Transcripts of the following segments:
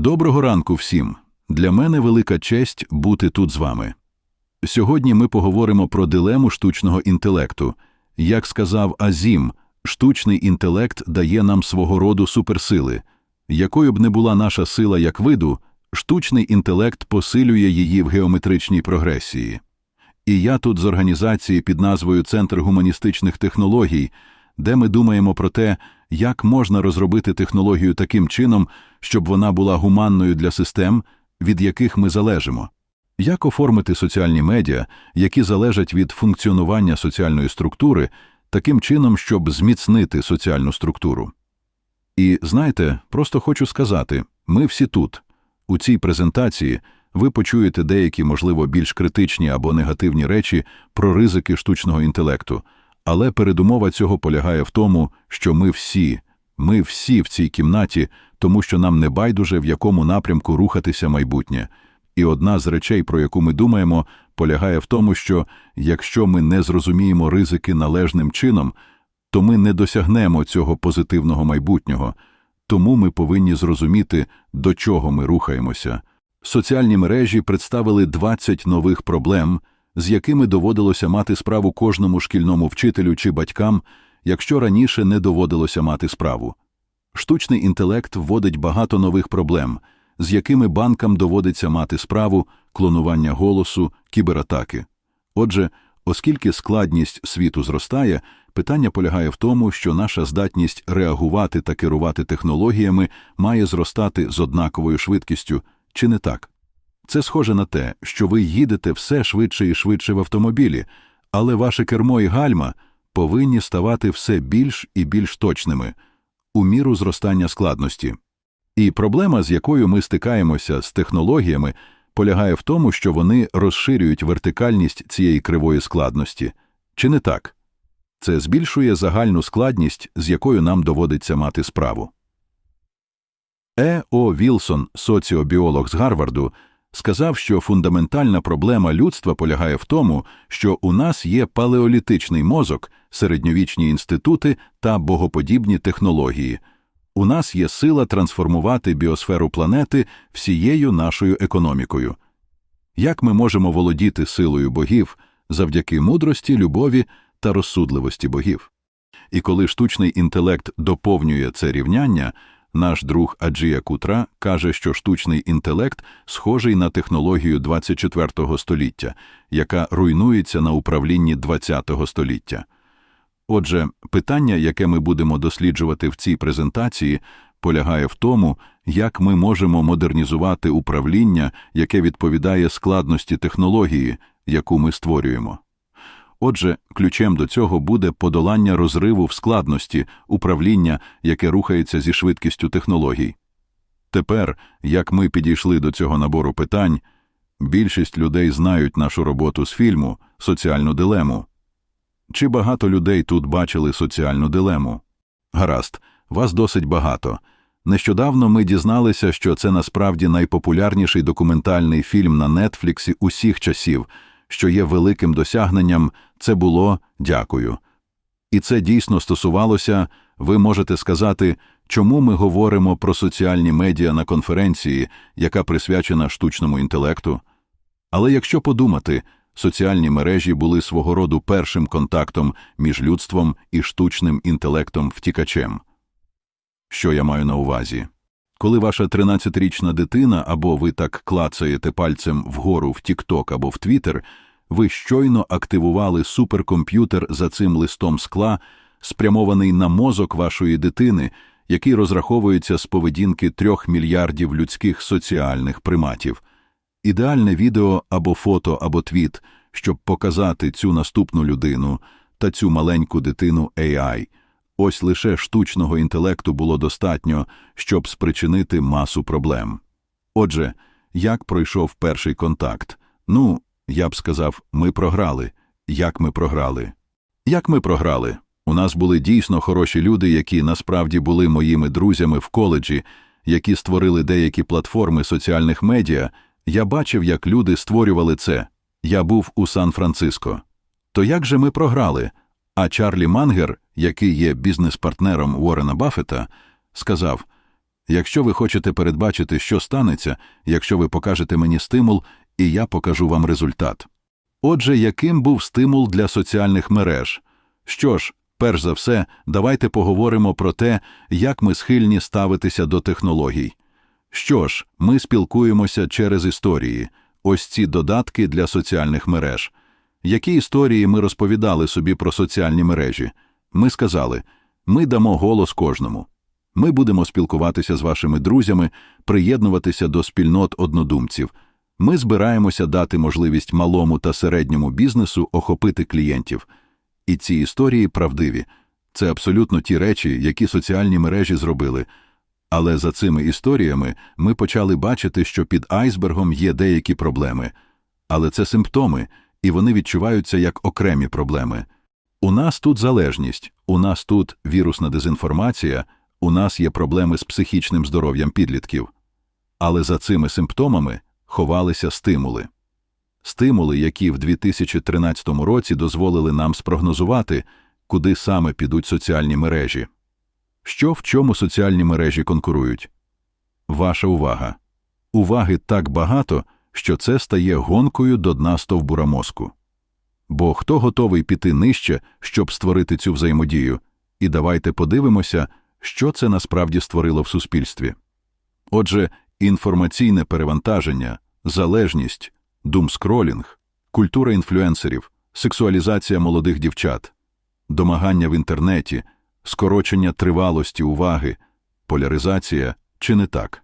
Доброго ранку всім. Для мене велика честь бути тут з вами. Сьогодні ми поговоримо про дилему штучного інтелекту. Як сказав Азім, штучний інтелект дає нам свого роду суперсили. Якою б не була наша сила як виду, штучний інтелект посилює її в геометричній прогресії. І я тут з організації під назвою Центр гуманістичних технологій, де ми думаємо про те, як можна розробити технологію таким чином, щоб вона була гуманною для систем, від яких ми залежимо. Як оформити соціальні медіа, які залежать від функціонування соціальної структури, таким чином, щоб зміцнити соціальну структуру? І знаєте, просто хочу сказати: ми всі тут, у цій презентації, ви почуєте деякі, можливо, більш критичні або негативні речі про ризики штучного інтелекту, але передумова цього полягає в тому, що ми всі, ми всі в цій кімнаті, тому що нам не байдуже, в якому напрямку рухатися майбутнє. І одна з речей, про яку ми думаємо, полягає в тому, що якщо ми не зрозуміємо ризики належним чином, то ми не досягнемо цього позитивного майбутнього, тому ми повинні зрозуміти, до чого ми рухаємося. Соціальні мережі представили 20 нових проблем, з якими доводилося мати справу кожному шкільному вчителю чи батькам, якщо раніше не доводилося мати справу. Штучний інтелект вводить багато нових проблем, з якими банкам доводиться мати справу клонування голосу, кібератаки. Отже, оскільки складність світу зростає, питання полягає в тому, що наша здатність реагувати та керувати технологіями має зростати з однаковою швидкістю, чи не так? Це схоже на те, що ви їдете все швидше і швидше в автомобілі, але ваше кермо і гальма повинні ставати все більш і більш точними у міру зростання складності. І проблема, з якою ми стикаємося з технологіями, полягає в тому, що вони розширюють вертикальність цієї кривої складності. Чи не так? Це збільшує загальну складність, з якою нам доводиться мати справу. Е. О. Вілсон, соціобіолог з Гарварду, сказав, що фундаментальна проблема людства полягає в тому, що у нас є палеолітичний мозок, середньовічні інститути та богоподібні технології. У нас є сила трансформувати біосферу планети всією нашою економікою. Як ми можемо володіти силою богів завдяки мудрості, любові та розсудливості богів? І коли штучний інтелект доповнює це рівняння, наш друг Аджія Кутра каже, що штучний інтелект схожий на технологію 24 століття, яка руйнується на управлінні 20 століття. Отже, питання, яке ми будемо досліджувати в цій презентації, полягає в тому, як ми можемо модернізувати управління, яке відповідає складності технології, яку ми створюємо. Отже, ключем до цього буде подолання розриву в складності управління, яке рухається зі швидкістю технологій. Тепер, як ми підійшли до цього набору питань, більшість людей знають нашу роботу з фільму, соціальну дилему. Чи багато людей тут бачили соціальну дилему? Гаразд, вас досить багато. Нещодавно ми дізналися, що це насправді найпопулярніший документальний фільм на Нетфліксі усіх часів, що є великим досягненням, це було дякую. І це дійсно стосувалося, ви можете сказати, чому ми говоримо про соціальні медіа на конференції, яка присвячена штучному інтелекту. Але якщо подумати, Соціальні мережі були свого роду першим контактом між людством і штучним інтелектом втікачем. Що я маю на увазі? Коли ваша 13-річна дитина або ви так клацаєте пальцем вгору в TikTok або в Twitter, ви щойно активували суперкомп'ютер за цим листом скла, спрямований на мозок вашої дитини, який розраховується з поведінки трьох мільярдів людських соціальних приматів. Ідеальне відео або фото, або твіт, щоб показати цю наступну людину та цю маленьку дитину AI. Ось лише штучного інтелекту було достатньо, щоб спричинити масу проблем. Отже, як пройшов перший контакт? Ну, я б сказав, ми програли. Як ми програли? Як ми програли? У нас були дійсно хороші люди, які насправді були моїми друзями в коледжі, які створили деякі платформи соціальних медіа. Я бачив, як люди створювали це. Я був у Сан-Франциско. То як же ми програли? А Чарлі Мангер, який є бізнес-партнером Уоррена Баффета, сказав: Якщо ви хочете передбачити, що станеться, якщо ви покажете мені стимул, і я покажу вам результат. Отже, яким був стимул для соціальних мереж? Що ж, перш за все, давайте поговоримо про те, як ми схильні ставитися до технологій. Що ж, ми спілкуємося через історії, ось ці додатки для соціальних мереж. Які історії ми розповідали собі про соціальні мережі? Ми сказали ми дамо голос кожному. Ми будемо спілкуватися з вашими друзями, приєднуватися до спільнот однодумців. Ми збираємося дати можливість малому та середньому бізнесу охопити клієнтів. І ці історії правдиві. Це абсолютно ті речі, які соціальні мережі зробили. Але за цими історіями ми почали бачити, що під айсбергом є деякі проблеми. Але це симптоми, і вони відчуваються як окремі проблеми. У нас тут залежність, у нас тут вірусна дезінформація, у нас є проблеми з психічним здоров'ям підлітків. Але за цими симптомами ховалися стимули. Стимули, які в 2013 році дозволили нам спрогнозувати, куди саме підуть соціальні мережі. Що в чому соціальні мережі конкурують? Ваша увага. Уваги так багато, що це стає гонкою до дна стовбура мозку. Бо хто готовий піти нижче, щоб створити цю взаємодію, і давайте подивимося, що це насправді створило в суспільстві. Отже, інформаційне перевантаження, залежність, думскролінг, культура інфлюенсерів, сексуалізація молодих дівчат, домагання в інтернеті, скорочення тривалості уваги, поляризація чи не так.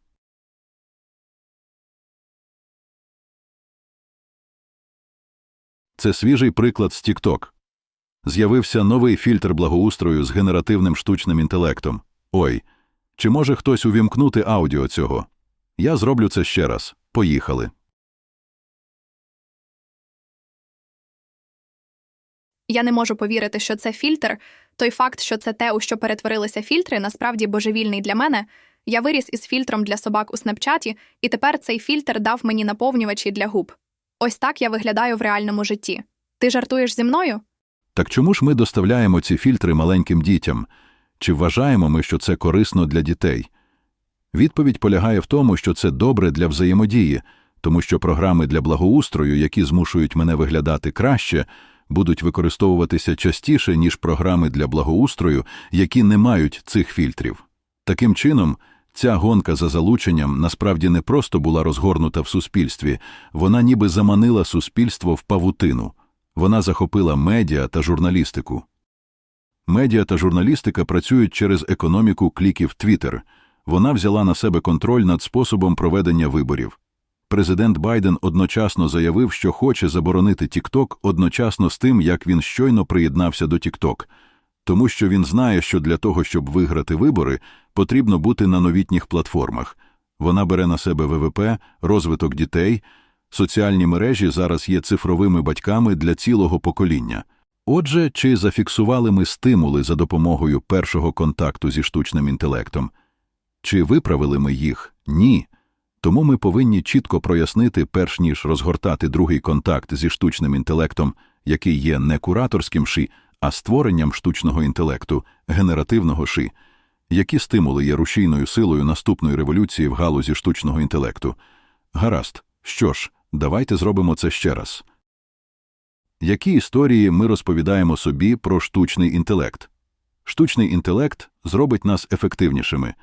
Це свіжий приклад з TikTok. З'явився новий фільтр благоустрою з генеративним штучним інтелектом. Ой, чи може хтось увімкнути аудіо цього? Я зроблю це ще раз. Поїхали. Я не можу повірити, що це фільтр. Той факт, що це те, у що перетворилися фільтри, насправді божевільний для мене. Я виріс із фільтром для собак у снапчаті, і тепер цей фільтр дав мені наповнювачі для губ. Ось так я виглядаю в реальному житті. Ти жартуєш зі мною? Так чому ж ми доставляємо ці фільтри маленьким дітям? Чи вважаємо ми, що це корисно для дітей? Відповідь полягає в тому, що це добре для взаємодії, тому що програми для благоустрою, які змушують мене виглядати краще, будуть використовуватися частіше, ніж програми для благоустрою, які не мають цих фільтрів. Таким чином, ця гонка за залученням насправді не просто була розгорнута в суспільстві, вона ніби заманила суспільство в павутину. Вона захопила медіа та журналістику. Медіа та журналістика працюють через економіку кліків Twitter. Вона взяла на себе контроль над способом проведення виборів. Президент Байден одночасно заявив, що хоче заборонити TikTok одночасно з тим, як він щойно приєднався до TikTok, тому що він знає, що для того, щоб виграти вибори, потрібно бути на новітніх платформах. Вона бере на себе ВВП, розвиток дітей. Соціальні мережі зараз є цифровими батьками для цілого покоління. Отже, чи зафіксували ми стимули за допомогою першого контакту зі штучним інтелектом? Чи виправили ми їх? Ні. Тому ми повинні чітко прояснити, перш ніж розгортати другий контакт зі штучним інтелектом, який є не кураторським ши, а створенням штучного інтелекту, генеративного ши, які стимули є рушійною силою наступної революції в галузі штучного інтелекту. Гаразд, що ж, давайте зробимо це ще раз. Які історії ми розповідаємо собі про штучний інтелект? Штучний інтелект зробить нас ефективнішими.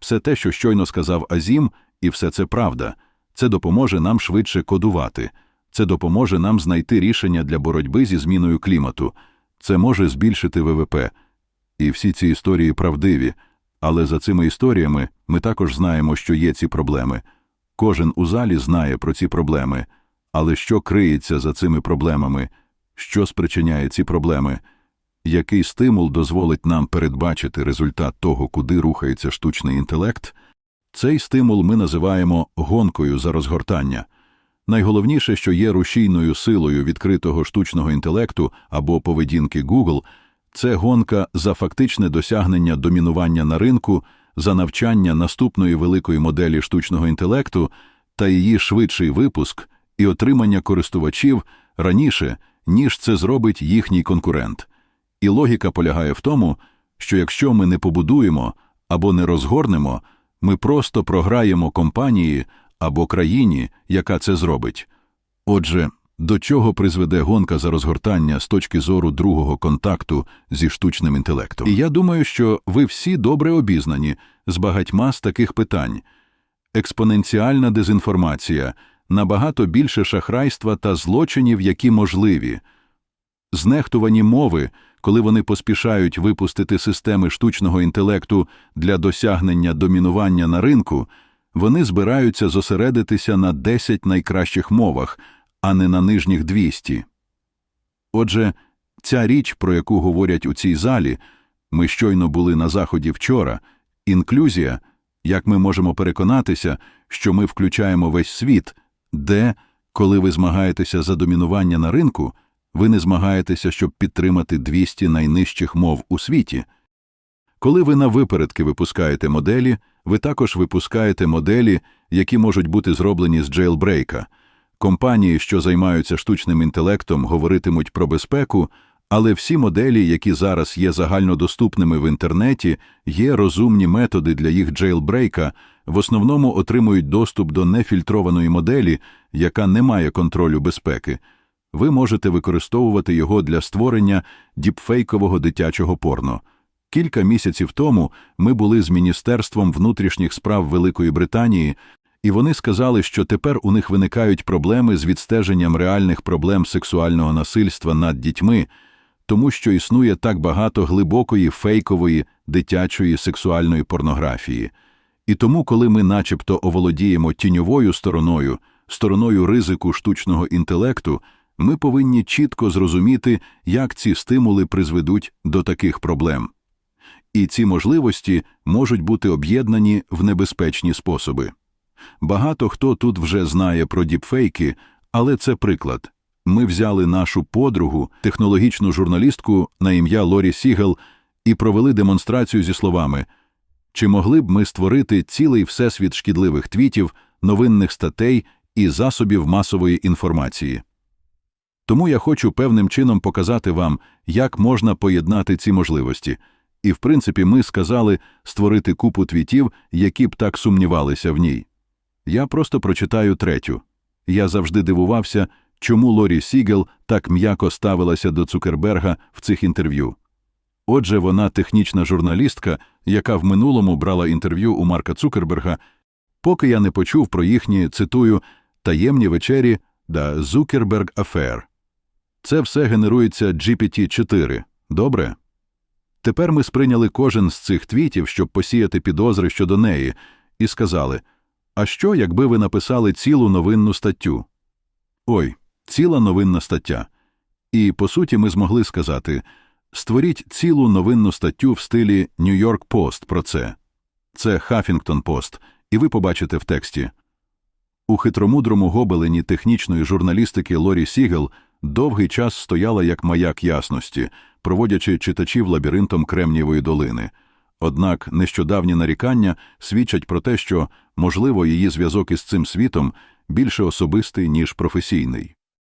Все те, що щойно сказав Азім, і все це правда, це допоможе нам швидше кодувати, це допоможе нам знайти рішення для боротьби зі зміною клімату, це може збільшити ВВП. І всі ці історії правдиві, але за цими історіями ми також знаємо, що є ці проблеми. Кожен у залі знає про ці проблеми, але що криється за цими проблемами, що спричиняє ці проблеми, який стимул дозволить нам передбачити результат того, куди рухається штучний інтелект, цей стимул ми називаємо гонкою за розгортання. Найголовніше, що є рушійною силою відкритого штучного інтелекту або поведінки Google, це гонка за фактичне досягнення домінування на ринку, за навчання наступної великої моделі штучного інтелекту та її швидший випуск і отримання користувачів раніше, ніж це зробить їхній конкурент. І логіка полягає в тому, що якщо ми не побудуємо або не розгорнемо, Ми просто програємо компанії або країні, яка це зробить. Отже, до чого призведе гонка за розгортання з точки зору другого контакту зі штучним інтелектом? І я думаю, що ви всі добре обізнані з багатьма з таких питань. Експоненціальна дезінформація, набагато більше шахрайства та злочинів, які можливі. Знехтувані мови, коли вони поспішають випустити системи штучного інтелекту для досягнення домінування на ринку, вони збираються зосередитися на 10 найкращих мовах, а не на нижніх 200. Отже, ця річ, про яку говорять у цій залі, ми щойно були на заході вчора, інклюзія, як ми можемо переконатися, що ми включаємо весь світ, де, коли ви змагаєтеся за домінування на ринку, ви не змагаєтеся, щоб підтримати 200 найнижчих мов у світі. Коли ви на випередки випускаєте моделі, ви також випускаєте моделі, які можуть бути зроблені з джейлбрейка. Компанії, що займаються штучним інтелектом, говоритимуть про безпеку, але всі моделі, які зараз є загальнодоступними в інтернеті, є розумні методи для їх джейлбрейка, в основному отримують доступ до нефільтрованої моделі, яка не має контролю безпеки. Ви можете використовувати його для створення діпфейкового дитячого порно. Кілька місяців тому ми були з Міністерством внутрішніх справ Великої Британії, і вони сказали, що тепер у них виникають проблеми з відстеженням реальних проблем сексуального насильства над дітьми, тому що існує так багато глибокої фейкової дитячої сексуальної порнографії. І тому, коли ми начебто оволодіємо тіньовою стороною, стороною ризику штучного інтелекту, ми повинні чітко зрозуміти, як ці стимули призведуть до таких проблем. І ці можливості можуть бути об'єднані в небезпечні способи. Багато хто тут вже знає про діпфейки, але це приклад. Ми взяли нашу подругу, технологічну журналістку на ім'я Лорі Сігел, і провели демонстрацію зі словами чи могли б ми створити цілий всесвіт шкідливих твітів, новинних статей і засобів масової інформації. Тому я хочу певним чином показати вам, як можна поєднати ці можливості. І, в принципі, ми сказали створити купу твітів, які б так сумнівалися в ній. Я просто прочитаю третю. Я завжди дивувався, чому Лорі Сігел так м'яко ставилася до Цукерберга в цих інтерв'ю. Отже, вона технічна журналістка, яка в минулому брала інтерв'ю у Марка Цукерберга, поки я не почув про їхні, цитую, таємні вечері да Zuckerberg Affair. Це все генерується GPT-4. Добре? Тепер ми сприйняли кожен з цих твітів, щоб посіяти підозри щодо неї, і сказали а що, якби ви написали цілу новинну статтю? Ой, ціла новинна стаття. І, по суті, ми змогли сказати створіть цілу новинну статтю в стилі York Post про це. Це Huffington Post, і ви побачите в тексті. У хитромудрому гобелені технічної журналістики Лорі Сігел довгий час стояла як маяк ясності, проводячи читачів лабіринтом Кремнієвої долини. Однак нещодавні нарікання свідчать про те, що, можливо, її зв'язок із цим світом більше особистий, ніж професійний.